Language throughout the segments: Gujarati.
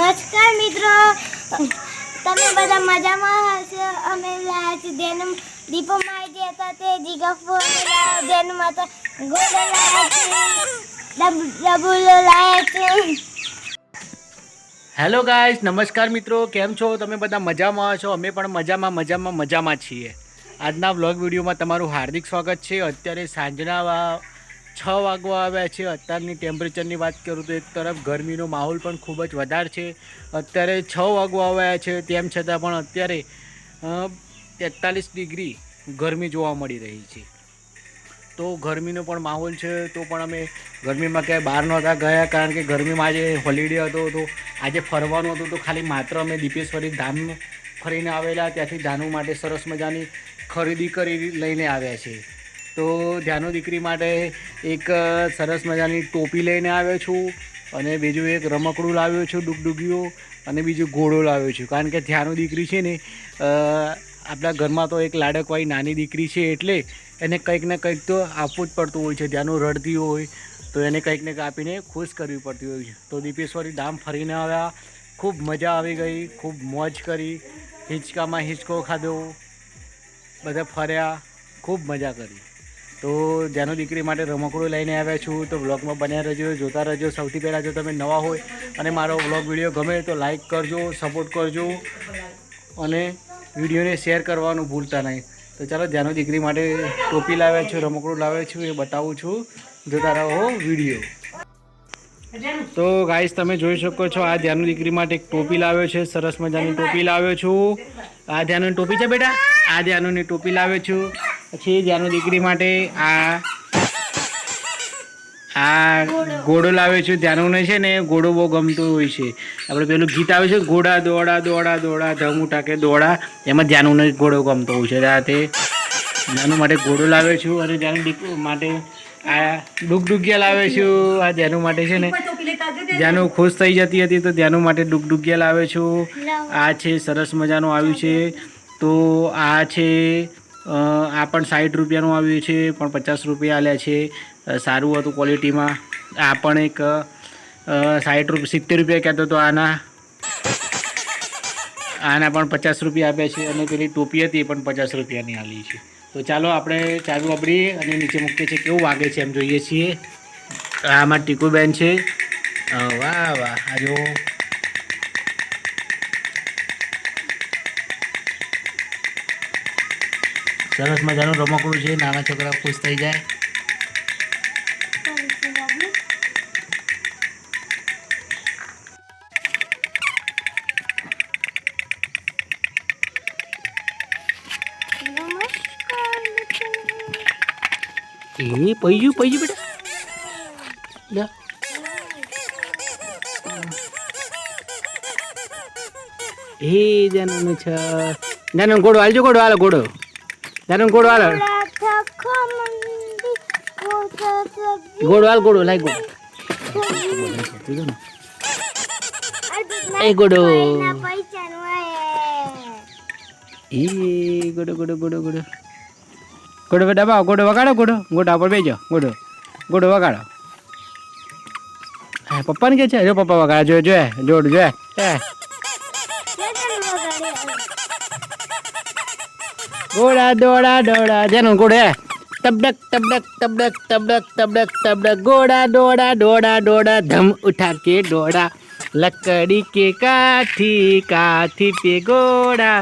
નમસ્કાર મિત્રો. તમે બધા મજામાં હશો? અમે લાયા દેનમ દેનું દીપો માઈ હતા તે જીગફો દેનમ હતા ગોળો લાયા લાયા હેલો ગાઈસ નમસ્કાર મિત્રો. કેમ છો? તમે બધા મજામાં છો અમે પણ મજામાં મજામાં મજામાં છીએ. આજના વ્લોગ વિડીયોમાં તમારું હાર્દિક સ્વાગત છે. અત્યારે સાંજના છ વાગવા આવ્યા છે. અત્યારની ટેમ્પરેચરની વાત કરું તો એક તરફ ગરમીનો માહોલ પણ ખૂબ જ વધારે છે. અત્યારે છ વાગવા આવ્યા છે. તેમ છતાં પણ અત્યારે તેતાલીસ ડિગ્રી ગરમી જોવા મળી રહી છે. તો ગરમીનો પણ માહોલ છે. તો પણ અમે ગરમીમાં ક્યાંય બહાર નહોતા ગયા કારણ કે ગરમીમાં આજે હોલિડે હતો. તો આજે ફરવાનું હતું. તો ખાલી માત્ર અમે દીપેશ્વરી ધામ ફરીને આવેલા. ત્યાંથી ધાનુ માટે સરસ મજાની ખરીદી કરી લઈને આવ્યા છે તો જાનુ દીકરી માટે એક સરસ મજાની ટોપી લઈને આવ્યો છું અને બીજું એક રમકડું લાવ્યો છું ડુગડુગીઓ અને બીજું ઘોડો લાવ્યો છું. કારણ કે ધ્યાનો દીકરી છે ને આપણા ઘરમાં તો એક લાડકવાળી નાની દીકરી છે એટલે એને કંઈક ને કંઈક તો આપવું જ પડતું હોય છે. ધ્યાનું રડતી હોય તો એને કંઈક ને આપીને ખુશ કરવી પડતી હોય છે. તો દીપેશ્વરી ધામ ફરીને આવ્યા. ખૂબ મજા આવી ગઈ, ખૂબ મોજ કરી, હિંચકામાં હિંચકો ખાધો, બધા ફર્યા, ખૂબ મજા કરી. તો જાનુ દીકરી માટે રમકડું લઈને આવ્યા છું. તો વ્લોગમાં બન્યા રહેજો, જોતા રહેજો. સૌથી પહેલાં જો તમે નવા હોય અને મારો વ્લોગ વીડિયો ગમે તો લાઈક કરજો સપોર્ટ કરજો અને વિડીયોને શેર કરવાનું ભૂલતા નહીં. તો ચાલો, જાનુ દીકરી માટે ટોપી લાવ્યા છું, રમકડું લાવ્યા છું, એ બતાવું છું. જોતા રહો વીડિયો. તો ગાઈસ તમે જોઈ શકો છો, આ ધ્યાનની દીકરી માટે એક ટોપી લાવ્યો છે. સરસ મજાની ટોપી લાવ્યો છું. આ ધ્યાનની ટોપી છે બેટા? આ ધ્યાનની ટોપી લાવ્યો છું. પછી ધ્યાનુ દીકરી માટે આ આ ઘોડો લાવે છું ધ્યાનુને છે ને, ઘોડો બહુ ગમતો હોય છે. આપણે પેલું ગીત આવે છે, ઘોડા, દોડા દોડા દોડા, ધમ ઉટાકે દોડા, એમાં ધ્યાનુને ઘોડો ગમતો હોય છે. આ તે માટે ઘોડો લાવે છું, અને ધ્યાન માટે આ ડુગડુગિયા લાવે છું. આ ધ્યાનુ માટે છે ને ધ્યાનુ ખુશ થઈ જતી હતી, તો ધ્યાનુ માટે ડુગડુગિયા લાવે છું. આ છે, સરસ મજાનું આવ્યું છે. તો આ છે આ પણ સાઠ રૂપિયાનું આવ્યું છે, પણ પચાસ રૂપિયા આલ્યા છે. સારું હતું ક્વોલિટીમાં. આ પણ એક સાઠ રૂપિયા સિત્તેર રૂપિયા કહેતો તો આના. આના પણ પચાસ રૂપિયા આપ્યા છે અને પેલી ટોપી હતી એ પણ પચાસ રૂપિયાની આલી છે. તો ચાલો આપણે ચાલુ વાપરીએ અને નીચે મૂકીએ છીએ કેવું વાગે છે એમ જોઈએ છીએ. આમાં ટીકુબેન છે. વાહ વાહ, આ જો સરસ મજાનું રમકડું છે, નાના છોકરા ખુશ થઈ જાય. એ પૈજું પૈજું બેટા. લે એ જાનું છે. જાનું ઘોડો, હાલજો ઘોડો, હાલો ઘોડો. જાનું ઘોડો હાલો ગોળા થખો મંદી, ગોળા સબ્જી. ઘોડો હાલ ઘોડો લાય ઘોડો એ ગોડો. કોઈના પૈસાનું હોય. એ ગોડો ગોડો ગોડો ગોડો ગોડો બેટા બાવ ગોડો વગાડો ગોડો ગોડા પર બેજો ગોડો ગોડો વગાડો હા પપ્પાને કે છે જો પપ્પા વગાડે જો જો જોડ જો ઘોડા દોડા દોડા જેનું ઘોડે તબડક તબડક તબડક તબડક તબડક તબડક ઘોડા દોડા દોડા દોડા ધમ ઉઠા કે દોડા લકડી કે કાઠી કાઠી पे घोड़ा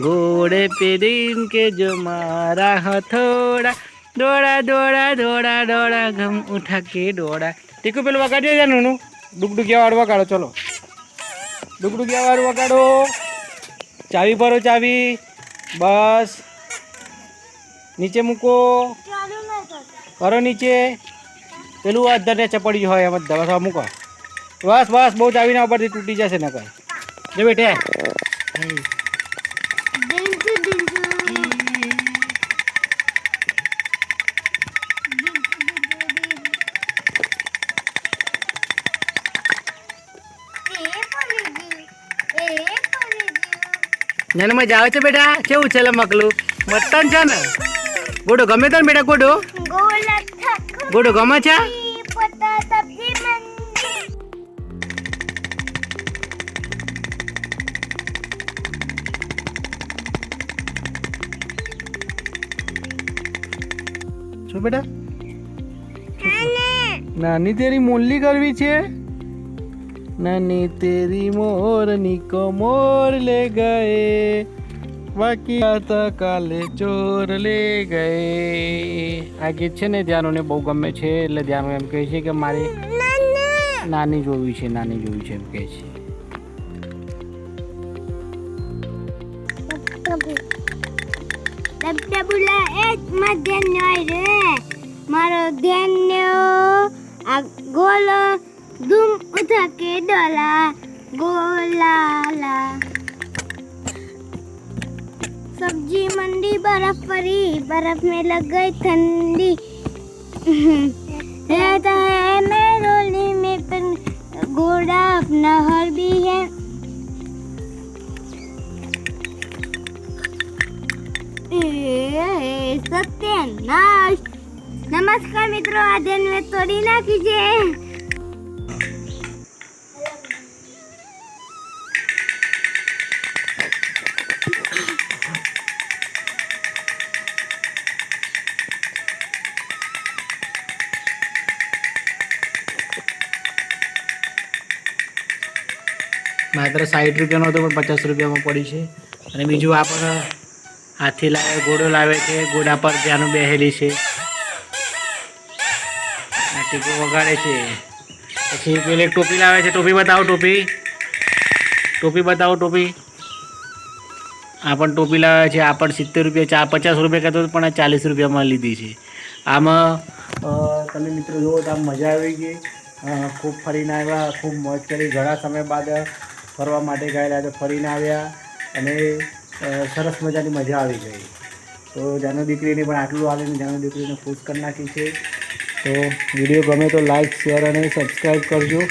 घोड़े पे दिन के जो मारा हथोड़ा દોડા દોડા દોડા દોડા ઘમ ઉઠા કે દોડા ટીકુ પેલું વગાડ્યો છે નું ડુગડુગિયા વાળું વગાડો ચલો ડુગડુગિયા વાળું વગાડો ચાવી ભરો ચાવી બસ. નીચે મૂકો. કરો નીચે. પેલું અધરને ચપડી હોય એમ જ દવા મૂકો. બસ બસ, બહુ ચાવીના ઉપરથી તૂટી જશે ને કઈ જો બેઠે મને મજા આવે છે બેટા? કેવું છે મકલું? મટન છે ને? ગોડો ગમે તો બેટા ગોડો? ગોડો ગમે છે? શું બેટા? નાની તેરી મોલ્લી કરવી છે? નાની તેરી મોરની કોમોર લે ગયે. બાકી હતા કાલે ચોર લે ગયે. આ ગીત છે ને ધ્યાનોને બહુ ગમે છે, એટલે ધ્યાનો એમ કહે છે કે મારી નાની જોવી છે, નાની જોવી છે એમ કહે છે. ડબડબુલા એક માં ધ્યાન રે. મારો गुम उठा के डोला गोलाला सब्जी मंडी बर्फ पड़ी बर्फ में लग गई ठंडी रहता है मैं रोली में पर घोड़ा अपना हर भी है सत्यनाश नमस्कार मित्रों आज में तोड़ी ना कीजिए માત્ર સાઠ રૂપિયાનો હતો, પણ પચાસ રૂપિયામાં પડી છે. અને બીજું આ પણ હાથી લાવે, ઘોડો લાવે છે, ઘોડા પર ત્યાંનું બેહેલી છે. આ ટીકો વગાડે છે. પછી પેલી ટોપી લાવે છે, ટોપી બતાવો, ટોપી. ટોપી બતાવો, ટોપી. આ પણ ટોપી લાવે છે, આ પણ સિત્તેર રૂપિયા, ચા પચાસ રૂપિયા કહેતો હતો, પણ આ ચાલીસ રૂપિયામાં લીધી છે. આમાં તમે મિત્રો જુઓ તો આમ મજા આવી ગઈ. ખૂબ ફરીને આવ્યા, ખૂબ મોજ કરી. ઘણા સમય બાદ ફરવા માટે ગયેલા તો ફરીને આવ્યા અને સરસ મજાની મજા આવી ગઈ. તો જાનુ દીકરીને પણ આટલું આવીને જાનો દીકરીને ખુશ કરી નાખી છે. તો વીડિયો ગમે તો લાઈક શેર અને સબસ્ક્રાઈબ કરજો.